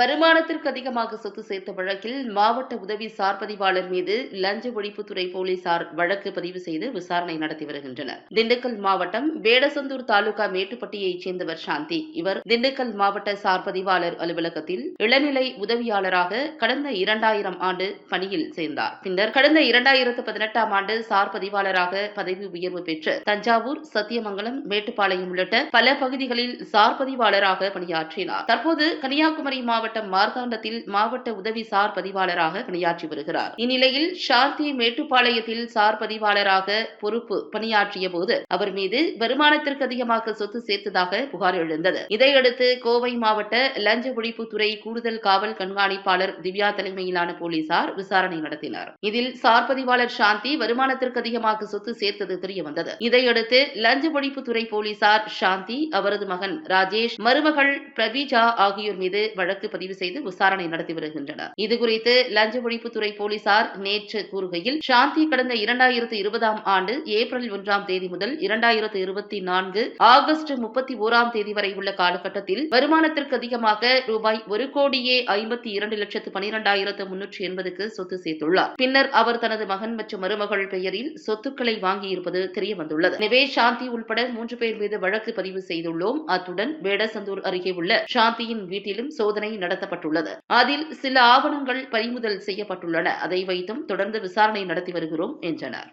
வருமானத்திற்கு அதிகமாக சொத்து சேர்த்த வழக்கில் மாவட்ட உதவி சார் பதிவாளர் மீது லஞ்ச ஒழிப்புத்துறை போலீசார் வழக்கு பதிவு செய்து விசாரணை நடத்தி வருகின்றனர். திண்டுக்கல் மாவட்டம் வேடசந்தூர் தாலுகா மேட்டுப்பட்டியைச் சேர்ந்தவர் சாந்தி. இவர் திண்டுக்கல் மாவட்ட சார் பதிவாளர் அலுவலகத்தில் இளநிலை உதவியாளராக கடந்த இரண்டாயிரம் ஆண்டு பணியில் சேர்ந்தார். பின்னர் கடந்த இரண்டாயிரத்து பதினெட்டாம் ஆண்டு சார் பதிவாளராக பதவி உயர்வு பெற்று தஞ்சாவூர் சத்தியமங்கலம் மேட்டுப்பாளையம் உள்ளிட்ட பல பகுதிகளில் சார் பதிவாளராக பணியாற்றினார். தற்போது கன்னியாகுமரி மாவட்டம் மார்த்தாண்டத்தில் மாவட்ட உதவி சார் பதிவாளராக பணியாற்றி வருகிறார். இந்நிலையில் சாந்தி மேட்டுப்பாளையத்தில் சார் பதிவாளராக பொறுப்பு பணியாற்றிய போது அவர் மீது வருமானத்திற்கு அதிகமாக சொத்து சேர்த்ததாக புகார் எழுந்தது. இதையடுத்து கோவை மாவட்ட லஞ்ச ஒழிப்புத்துறை கூடுதல் காவல் கண்காணிப்பாளர் திவ்யா தலைமையிலான போலீசார் விசாரணை நடத்தினர். இதில் சார் பதிவாளர் சாந்தி வருமானத்திற்கு அதிகமாக சொத்து சேர்த்தது தெரியவந்தது. இதையடுத்து லஞ்ச ஒழிப்புத்துறை போலீசார் சாந்தி அவரது மகன் ராஜேஷ் மருமகள் பிரவீஜா ஆகியோர் மீது வழக்கு பதிவு செய்து விசாரணை நடத்தி வருகின்றனர். இதுகுறித்து லஞ்ச ஒழிப்புத்துறை போலீசார் நேற்று கூறுகையில் சாந்தி கடந்த இரண்டாயிரத்து இருபதாம் ஆண்டு ஏப்ரல் ஒன்றாம் தேதி முதல் இரண்டாயிரத்து இருபத்தி நான்கு ஆகஸ்ட் முப்பத்தி ஓராம் தேதி வரை உள்ள காலகட்டத்தில் வருமானத்திற்கு அதிகமாக ரூபாய் ஒரு கோடியே ஐம்பத்தி இரண்டு லட்சத்து பனிரெண்டாயிரத்து முன்னூற்றி எண்பதுக்கு சொத்து சேர்த்துள்ளார். பின்னர் அவர் தனது மகன் மற்றும் மருமகள் பெயரில் சொத்துக்களை வாங்கியிருப்பது தெரியவந்துள்ளது. எனவே சாந்தி உள்பட மூன்று பேர் மீது வழக்கு பதிவு செய்துள்ளோம். அத்துடன் வேடசந்தூர் அருகே உள்ள சாந்தியின் வீட்டிலும் சோதனை நடத்தப்பட்டுள்ளது. அதில் சில ஆவணங்கள் பறிமுதல் செய்யப்பட்டுள்ளன. அதை வைத்தும் தொடர்ந்து விசாரணை நடத்தி வருகிறோம் என்றனர்.